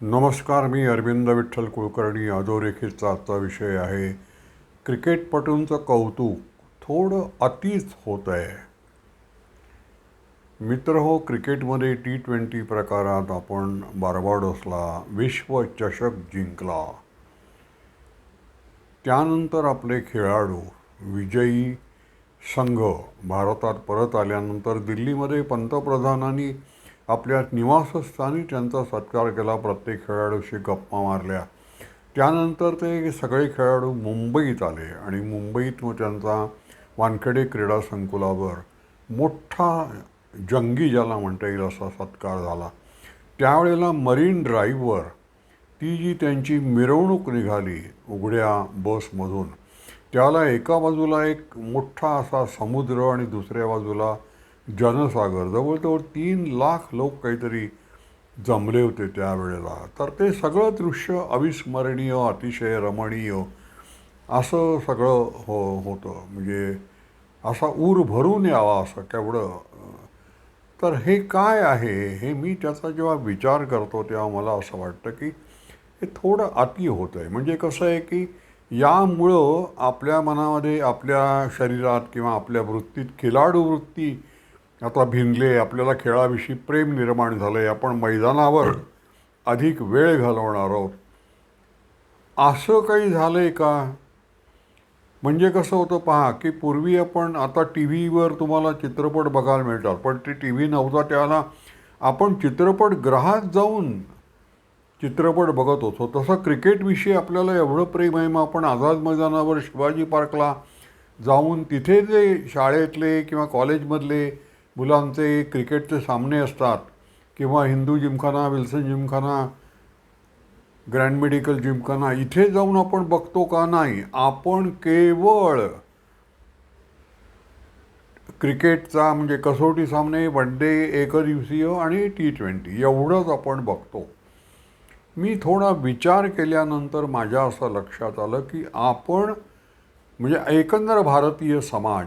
नमस्कार मी अरविंद विठ्ठल कुलकर्णी. अधोरेखितचा आजचा विषय आहे क्रिकेटपटूंचं कौतुक थोडं अतिच होत आहे मित्र हो क्रिकेटमध्ये टी ट्वेंटी प्रकारात आपण बार्बाडोसला विश्वचषक जिंकला. त्यानंतर आपले खेळाडू विजयी संघ भारतात परत आल्यानंतर दिल्लीमध्ये पंतप्रधानांनी आपल्या निवासस्थानी त्यांचा सत्कार केला. प्रत्येक खेळाडूशी गप्पा मारल्या. त्यानंतर ते सगळे खेळाडू मुंबईत आले आणि मुंबईत मग त्यांचा वानखेडे क्रीडा संकुलावर मोठा जंगी ज्याला म्हणता येईल असा सत्कार झाला. त्यावेळेला मरीन ड्राईव्हवर ती जी त्यांची मिरवणूक निघाली उघड्या बसमधून त्याला एका बाजूला एक मोठा असा समुद्र आणि दुसऱ्या बाजूला जनसागर जवळजवळ तीन लाख लोक काहीतरी जमले होते त्यावेळेला. तर ते सगळं दृश्य अविस्मरणीय अतिशय रमणीय असं सगळं हो होतं. म्हणजे असा ऊर भरून यावा असं केवढं. तर हे काय आहे हे मी त्याचा जेव्हा विचार करतो तेव्हा मला असं वाटतं की हे थोडं अति होतं आहे. म्हणजे कसं आहे की यामुळं आपल्या मनामध्ये आपल्या शरीरात किंवा आपल्या वृत्तीत खिलाडू वृत्ती आता भिनले आपल्याला खेळाविषयी प्रेम निर्माण झालं आहे आपण मैदानावर अधिक वेळ घालवणार आहोत. असं काही झालं आहे का? म्हणजे कसं होतं पहा की पूर्वी आपण आता टी व्हीवर तुम्हाला चित्रपट बघायला मिळतात पण ते टी व्ही नव्हता त्याला आपण चित्रपटगृहात जाऊन चित्रपट बघत होतो. तसं क्रिकेटविषयी आपल्याला एवढं प्रेम आहे मग आपण आझाद मैदानावर शिवाजी पार्कला जाऊन तिथे जे शाळेतले किंवा कॉलेजमधले मुलांचे क्रिकेटचे सामने असतात किंवा Hindu Gymkhana Wilson Gymkhana Grand Medical Gymkhana इथे जाऊन आपण बघतो का नाही? आपण केवळ क्रिकेटचा म्हणजे कसोटी सामने वन डे एकदिवसीय आणि टी ट्वेंटी एवढंच आपण बघतो. मी थोडा विचार केल्यानंतर माझ्या असं लक्षात आलं की आपण म्हणजे एकंदर भारतीय समाज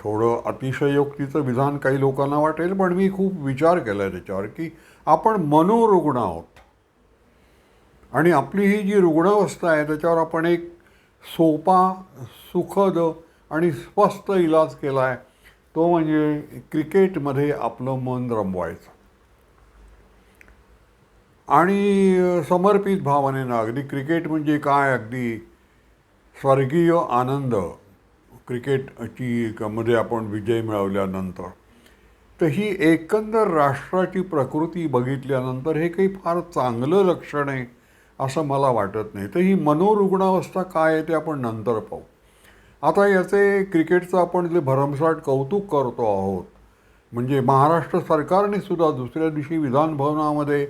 थोडं अतिशयोक्तीचं विधान काही लोकांना वाटेल पण मी खूप विचार केला आहे त्याच्यावर की आपण मनोरुग्ण आहोत. आणि आपली ही जी रुग्णावस्था आहे त्याच्यावर आपण एक सोपा सुखद आणि स्वस्त इलाज केला आहे तो म्हणजे क्रिकेटमध्ये आपलं मन रमवायचं. आणि समर्पित भावनेनं अगदी क्रिकेट म्हणजे काय? अगदी स्वर्गीय आनंद. क्रिकेटची मध्ये आपण विजय मिळवल्यानंतर. तर ही एकंदर राष्ट्राची प्रकृती बघितल्यानंतर हे काही फार चांगलं लक्षण आहे असं मला वाटत नाही. तर ही मनोरुग्णावस्था काय आहे ते आपण नंतर पाहू. आता याचे क्रिकेटचं आपण जे भरमसाठ कौतुक करतो आहोत म्हणजे महाराष्ट्र सरकारने सुद्धा दुसऱ्या दिवशी विधानभवनामध्ये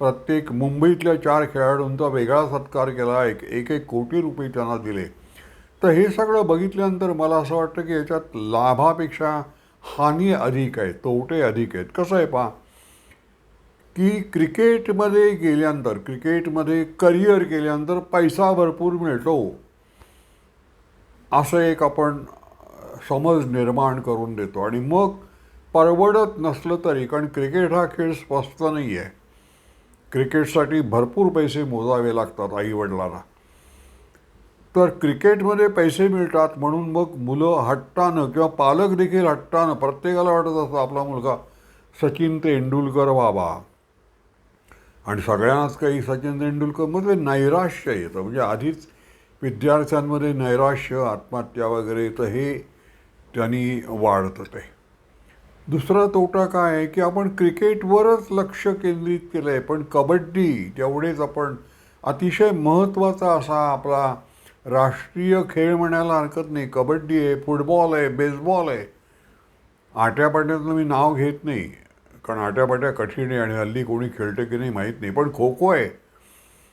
प्रत्येक मुंबईतल्या चार खेळाडूंचा वेगळा सत्कार केला. एक एक एक कोटी रुपये त्यांना दिले. तर हे सगळं बघितल्यानंतर मला असं वाटतं की याच्यात लाभापेक्षा हानी अधिक आहे तोटे अधिक आहेत. कसं आहे पहा की क्रिकेटमध्ये गेल्यानंतर क्रिकेटमध्ये करिअर केल्यानंतर पैसा भरपूर मिळतो. असं एक आपण समज निर्माण करून देतो. आणि मग परवडत नसलं तरी कारण क्रिकेट हा खेळ स्वस्त नाही आहे क्रिकेटसाठी भरपूर पैसे मोजावे लागतात आईवडिलांना. तर क्रिकेटमध्ये पैसे मिळतात म्हणून मग मुलं हट्टानं किंवा पालक देखील हट्टानं प्रत्येकाला वाटत असतं आपला मुलगा सचिन तेंडुलकर व्हावा. आणि सगळ्यांनाच काही सचिन तेंडुलकरमध्ये नैराश्य येतं. म्हणजे आधीच विद्यार्थ्यांमध्ये नैराश्य आत्महत्या वगैरे तर हे त्यांनी वाढतं ते. दुसरा तोटा काय आहे की आपण क्रिकेटवरच लक्ष केंद्रित केलं आहे पण कबड्डी तेवढेच आपण अतिशय महत्त्वाचा असा आपला राष्ट्रीय खेळ म्हणायला हरकत नाही. कबड्डी आहे फुटबॉल आहे बेसबॉल आहे. आट्यापाट्यातलं मी नाव घेत नाही. कारण आट्यापाट्या कठीण आहे आणि हल्ली कोणी खेळते की नाही माहीत नाही. पण खो खो आहे.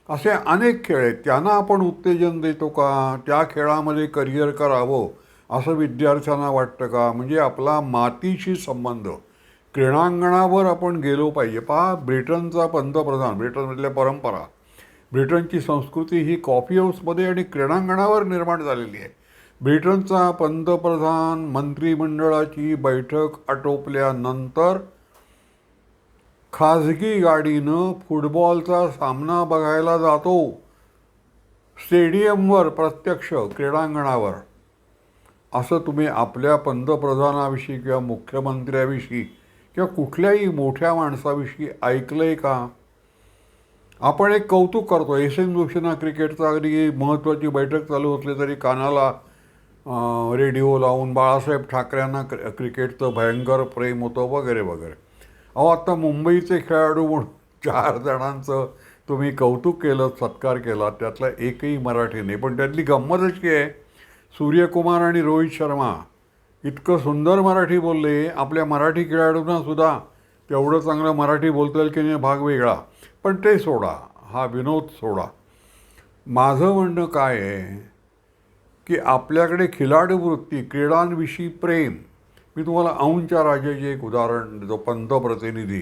असे अनेक खेळ आहेत. त्यांना आपण उत्तेजन देतो का? त्या खेळामध्ये करिअर करावं असं विद्यार्थ्यांना वाटतं का? म्हणजे आपला मातीशी संबंध. क्रीडांगणावर आपण गेलो पाहिजे. पहा ब्रिटनचा पंतप्रधान ब्रिटनमधल्या परंपरा. ब्रिटनची संस्कृती ही कॉफी हाऊसमध्ये आणि क्रीडांगणावर निर्माण झालेली आहे. ब्रिटनचा पंतप्रधान मंत्रिमंडळाची बैठक आटोपल्यानंतर खाजगी गाडीनं फुटबॉलचा सामना बघायला जातो. स्टेडियमवर प्रत्यक्ष क्रीडांगणावर. असं तुम्ही आपल्या पंतप्रधानाविषयी किंवा मुख्यमंत्र्याविषयी किंवा कुठल्याही मोठ्या माणसाविषयी ऐकलं आहे का? आपण एक कौतुक करतो. एस एन जोशींना क्रिकेटचा अगदी महत्त्वाची बैठक चालू असली तरी कानाला रेडिओ लावून बाळासाहेब ठाकरेंना क्र क्रिकेटचं भयंकर प्रेम होतं वगैरे वगैरे. अहो आत्ता मुंबईचे खेळाडू म्हणून चार जणांचं तुम्ही कौतुक केलं सत्कार केला त्यातला एकही मराठी नाही. पण त्यातली गंमत अशी आहे सूर्यकुमार आणि रोहित शर्मा इतकं सुंदर मराठी बोलले. आपल्या मराठी खेळाडूंना सुद्धा तेवढं चांगलं मराठी बोलता येईल की नाही भाग वेगळा. पण ते सोडा हा विनोद सोडा. माझं म्हणणं काय आहे की आपल्याकडे खिलाडू वृत्ती क्रीडांविषयी प्रेम. मी तुम्हाला औंच्या राजाचे एक उदाहरण जो पंतप्रतिनिधी.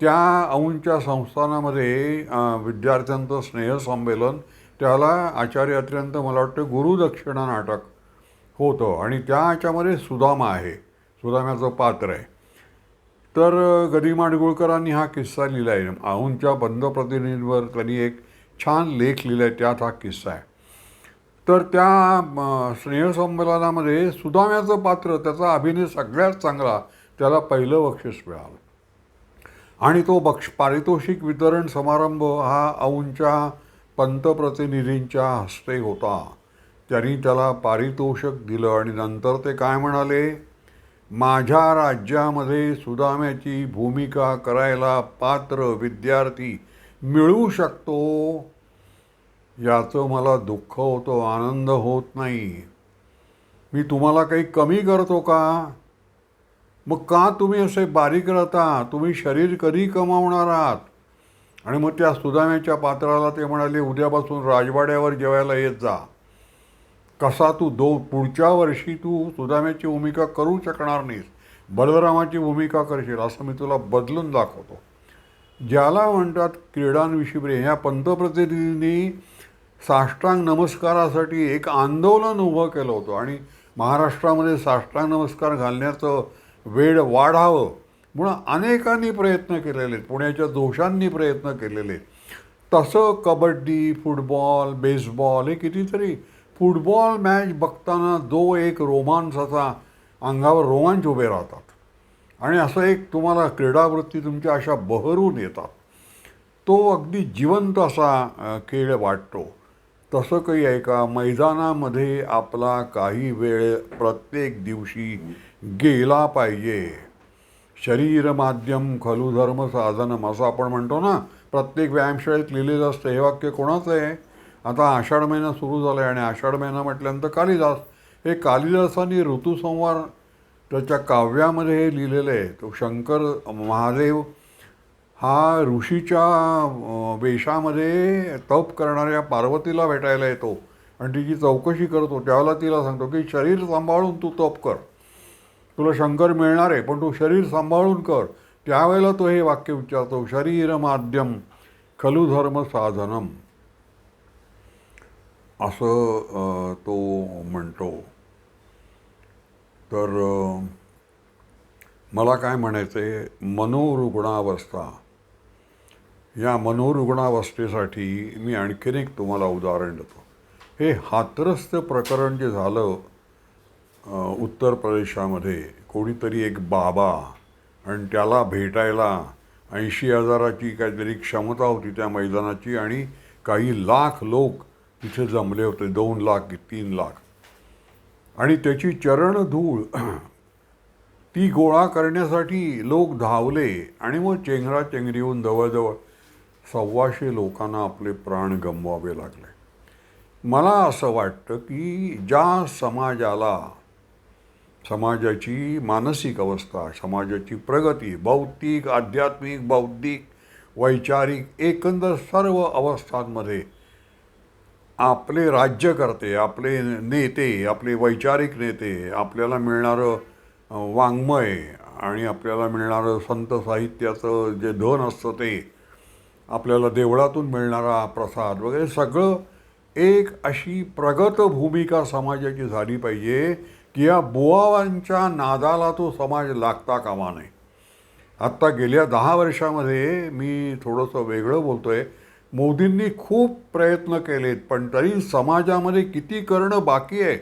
त्या औंच्या संस्थानामध्ये विद्यार्थ्यांचं स्नेहसंमेलन त्याला आचार्य अत्यंत मला वाटतं गुरुदक्षिणा नाटक होतं. आणि त्या ह्याच्यामध्ये सुदामा आहे. सुदाम्याचं पात्र आहे. तर गदी माडगुळकरांनी हा किस्सा लिहिला आहे. औनच्या बंद प्रतिनिधींवर त्यांनी एक छान लेख लिहिला आहे त्यात हा किस्सा आहे. तर त्या स्नेहसंमेलनामध्ये सुदाम्याचं पात्र त्याचा अभिनय सगळ्यात चांगला त्याला पहिलं बक्षीस मिळालं. आणि तो बक्ष पारितोषिक वितरण समारंभ हा औंच्या पंतप्रतिनिधींच्या हस्ते होता. त्यांनी त्याला पारितोषिक दिलं आणि नंतर ते काय म्हणाले? माझ्या राज्यामध्ये सुदाम्याची भूमिका करायला पात्र विद्यार्थी मिळू शकतो? याचं मला दुःख होतं आनंद होत नाही. मी तुम्हाला काही कमी करतो का? मग का तुम्ही असे बारीक राहता? तुम्ही शरीर कधी कमावणार आहात? आणि मग त्या सुदाम्याच्या पात्राला ते म्हणाले उद्यापासून राजवाड्यावर जेवायला येत जा. कसा तू दो पुढच्या वर्षी तू सुदाम्याची भूमिका करू शकणार नाहीस बलरामाची भूमिका करशील असं मी तुला बदलून दाखवतो. ज्याला म्हणतात क्रीडांविषयी प्रेम ह्या पंतप्रतिनिधींनी साष्टांग नमस्कारासाठी एक आंदोलन उभं केलं होतं आणि महाराष्ट्रामध्ये साष्टांग नमस्कार घालण्याचं वेळ वाढावं म्हणून अनेकांनी प्रयत्न केलेले आहेत पुण्याच्या दोषांनी प्रयत्न केलेले. तसं कबड्डी फुटबॉल बेसबॉल हे कितीतरी फुटबॉल मॅच बघताना जो एक रोमांसाचा अंगावर रोमांच उभे राहतात. आणि असं एक तुम्हाला क्रीडावृत्ती तुमच्या अशा बहरून येतात. तो अगदी जिवंत असा खेळ वाटतो. तसं काही आहे का? मैदानामध्ये आपला काही वेळ प्रत्येक दिवशी गेला पाहिजे. शरीर माध्यम खलु धर्म साधनम असं आपण म्हणतो ना? प्रत्येक व्यायामशाळेत लिहिलेलं असतं. हे वाक्य कोणाचं आहे? आता आषाढ महिना सुरू झाला आहे आणि आषाढ महिना म्हटल्यानंतर कालिदास हे कालिदासांनी ऋतुसंवार त्याच्या काव्यामध्ये हे लिहिलेलं आहे. तो शंकर महादेव हा ऋषीच्या वेशामध्ये तप करणाऱ्या पार्वतीला भेटायला येतो आणि तिची चौकशी करतो. त्यावेळेला तिला सांगतो की शरीर सांभाळून तू तप कर. तुला शंकर मिळणार आहे पण तू शरीर सांभाळून कर. त्यावेळेला तो हे वाक्य उच्चारतो शरीर माध्यम खलु धर्म साधनम. असं तो म्हणतो. तर मला काय म्हणायचं आहे मनोरुग्णावस्था. या मनोरुग्णावस्थेसाठी मी आणखीन एक तुम्हाला उदाहरण देतो. हे हातरस्त प्रकरण जे झालं उत्तर प्रदेशामध्ये कोणीतरी एक बाबा आणि त्याला भेटायला ऐंशी हजाराची काहीतरी क्षमता होती त्या मैदानाची आणि काही लाख लोक तिथे जमले होते दोन लाख की तीन लाख. आणि त्याची चरणधूळ ती गोळा करण्यासाठी लोक धावले आणि मग चेंगरा चेंगरीहून जवळजवळ सव्वाशे लोकांना आपले प्राण गमवावे लागले. मला असं वाटतं की ज्या समाजाला समाजाची मानसिक अवस्था समाजाची प्रगती भौतिक आध्यात्मिक बौद्धिक वैचारिक एकंदर सर्व अवस्थांमध्ये आपले राज्यकर्ते आपले नेते आपले वैचारिक नेते आपल्याला मिळणारं वाङ्मय आणि आपल्याला मिळणारं संत साहित्याचं जे धन असतं ते आपल्याला देवळातून मिळणारा प्रसाद वगैरे सगळं एक अशी प्रगत भूमिका समाजाची झाली पाहिजे की या बुवावांच्या नादाला तो समाज लागता कामा नये. आत्ता गेल्या दहा वर्षामध्ये मी थोडंसं वेगळं बोलतो आहे मोदींनी खूप प्रयत्न केलेत पण तरी समाजामध्ये किती करणं बाकी आहे?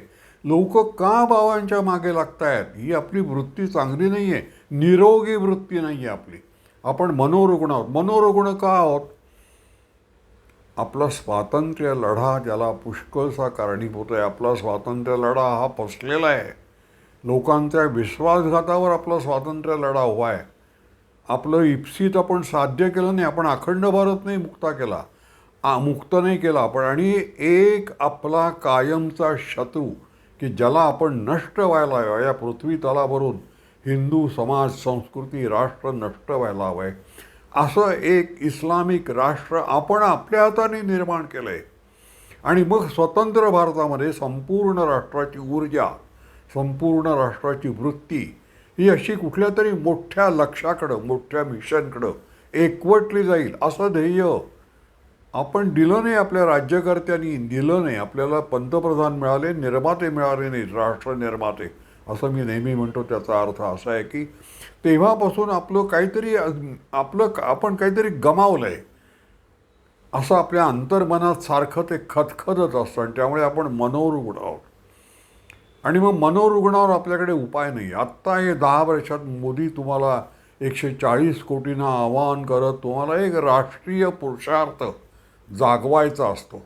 लोक का बाबांच्या मागे लागत आहेत ही आपली वृत्ती चांगली नाही आहे निरोगी वृत्ती नाही आहे आपली. आपण मनोरुग्ण आहोत. मनोरुग्ण का आहोत? आपला स्वातंत्र्य लढा ज्याला पुष्कळसा कारणीभूत आहे आपला स्वातंत्र्य लढा हा फसलेला आहे. लोकांच्या विश्वासघातावर आपला स्वातंत्र्य लढा उभा आहे. आपलं इप्सित आपण साध्य केलं नाही आपण अखंड भारत नाही मुक्ता केला. आ मुक्त नाही केला आपण. आणि एक आपला कायमचा शत्रू की ज्याला आपण नष्ट व्हायला हवं या पृथ्वी तलावरून हिंदू समाज संस्कृती राष्ट्र नष्ट व्हायला हवं आहे असं एक इस्लामिक राष्ट्र आपण आपल्या हाताने निर्माण केलं आहे आणि मग स्वतंत्र भारतामध्ये संपूर्ण राष्ट्राची ऊर्जा संपूर्ण राष्ट्राची वृत्ती ही अशी कुठल्या तरी मोठ्या लक्षाकडं मोठ्या मिशनकडं एकवटली जाईल असं ध्येय आपण दिलं नाही आपल्या राज्यकर्त्यांनी दिलं नाही. आपल्याला पंतप्रधान मिळाले निर्माते मिळाले नाही राष्ट्र निर्माते असं मी नेहमी म्हणतो. त्याचा अर्थ असा आहे की तेव्हापासून आपलं काहीतरी आपलं आपण काहीतरी गमावलं आहे असं आपल्या अंतर्मनात सारखं ते खतखतच असतं आणि त्यामुळे आपण मनोरुग्ण आहोत. आणि मग मनोरुग्णावर आपल्याकडे उपाय नाही. आत्ता हे दहा वर्षात मोदी तुम्हाला एकशे चाळीस कोटींना आवाहन करत तुम्हाला एक राष्ट्रीय पुरुषार्थ जागवायचा असतो.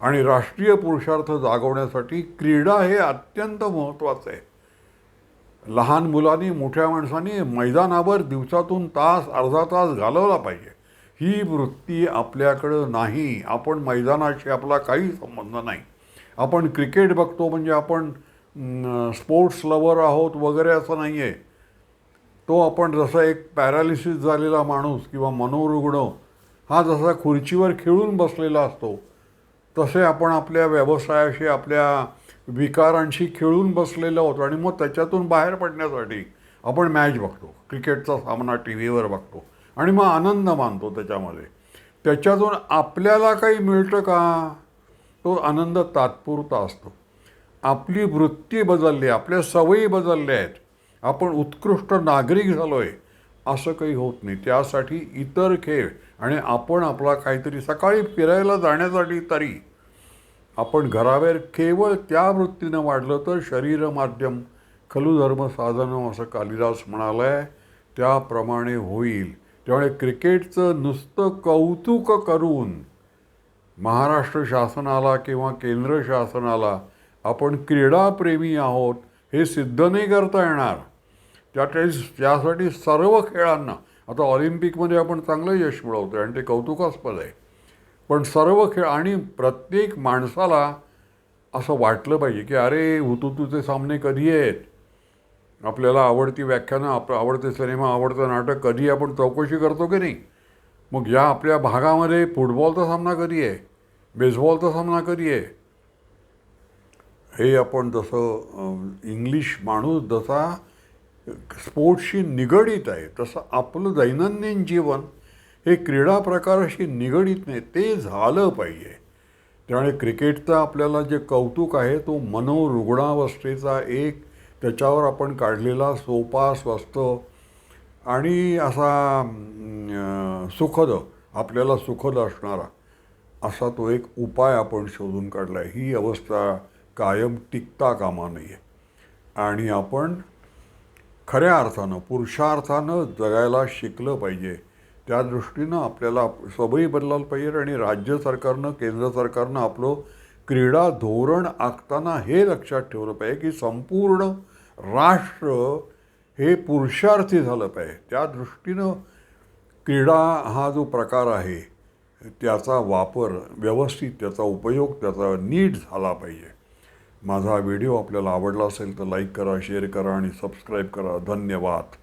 आणि राष्ट्रीय पुरुषार्थ जागवण्यासाठी क्रीडा हे अत्यंत महत्त्वाचं आहे. लहान मुलांनी मोठ्या माणसांनी मैदानावर दिवसातून तास अर्धा तास घालवला पाहिजे. ही वृत्ती आपल्याकडं नाही. आपण मैदानाशी आपला काही संबंध नाही. आपण क्रिकेट बघतो म्हणजे आपण स्पोर्ट्स लवर आहोत वगैरे असं नाही आहे तो आपण जसा एक पॅरालिसिस झालेला माणूस किंवा मनोरुग्ण हा जसा खुर्चीवर खेळून बसलेला असतो तसे आपण आपल्या व्यवसायाशी आपल्या विकारांशी खेळून बसलेलो होतो आणि मग त्याच्यातून बाहेर पडण्यासाठी आपण मॅच बघतो. क्रिकेटचा सामना टी व्हीवर बघतो. आणि मग आनंद मानतो त्याच्यामध्ये. त्याच्यातून आपल्याला काही मिळतं का? तो आनंद तात्पुरता असतो. आपली वृत्ती बदलली आपल्या सवयी बदलल्या आहेत. आपण उत्कृष्ट नागरिक झालो आहे असं काही होत नाही. त्यासाठी इतर खेळ आणि आपण आपला काहीतरी सकाळी फिरायला जाण्यासाठी तरी आपण घराबाहेर केवळ त्या वृत्तीनं वाढलं तर शरीर माध्यम खलु धर्म साधनं असं कालिदास म्हणाला आहे त्याप्रमाणे होईल. त्यामुळे क्रिकेटचं नुसतं कौतुक करून महाराष्ट्र शासनाला किंवा केंद्र शासनाला आपण क्रीडाप्रेमी आहोत हे सिद्ध नाही करता येणार. त्यासाठी त्यासाठी सर्व खेळांना आता ऑलिम्पिकमध्ये आपण चांगलं यश मिळवतो आहे आणि ते कौतुकास्पद आहे. पण सर्व खेळ आणि प्रत्येक माणसाला असं वाटलं पाहिजे की अरे हुतुतूचे सामने कधी आहेत? आपल्याला आवडती व्याख्यानं आप आवडते सिनेमा आवडतं नाटक कधी आपण चौकशी करतो की नाही? मग या आपल्या भागामध्ये फुटबॉलचा सामना कधी आहे? बेसबॉलचा सामना करीये हे आपण जसं इंग्लिश माणूस जसा स्पोर्ट्सशी निगडीत आहे तसं आपलं दैनंदिन जीवन हे क्रीडा प्रकाराशी निगडीत नाही ते झालं पाहिजे. त्यामुळे क्रिकेटचं आपल्याला जे कौतुक आहे तो मनोरुग्णावस्थेचा एक त्याच्यावर आपण काढलेला सोपा स्वस्त आणि असा सुखद आपल्याला सुखद असणारा. असा तो एक उपाय आपण शोधून काढला आहे ही अवस्था कायम टिकता कामा नाही आहे आणि आपण खऱ्या अर्थानं पुरुषार्थानं जगायला शिकलं पाहिजे. त्या दृष्टीनं आपल्याला सवयी बदलायला पाहिजे आणि राज्य सरकारनं केंद्र सरकारनं आपलं क्रीडा धोरण आखताना हे लक्षात ठेवलं पाहिजे की संपूर्ण राष्ट्र हे पुरुषार्थी झालं पाहिजे. त्या दृष्टीनं क्रीडा हा जो प्रकार आहे त्याचा वापर व्यवस्थित त्याचा उपयोग त्याचा नीट झाला पाहिजे. माझा व्हिडिओ आपल्याला आवडला असेल तर लाईक करा शेअर करा आणि सबस्क्राईब करा. धन्यवाद.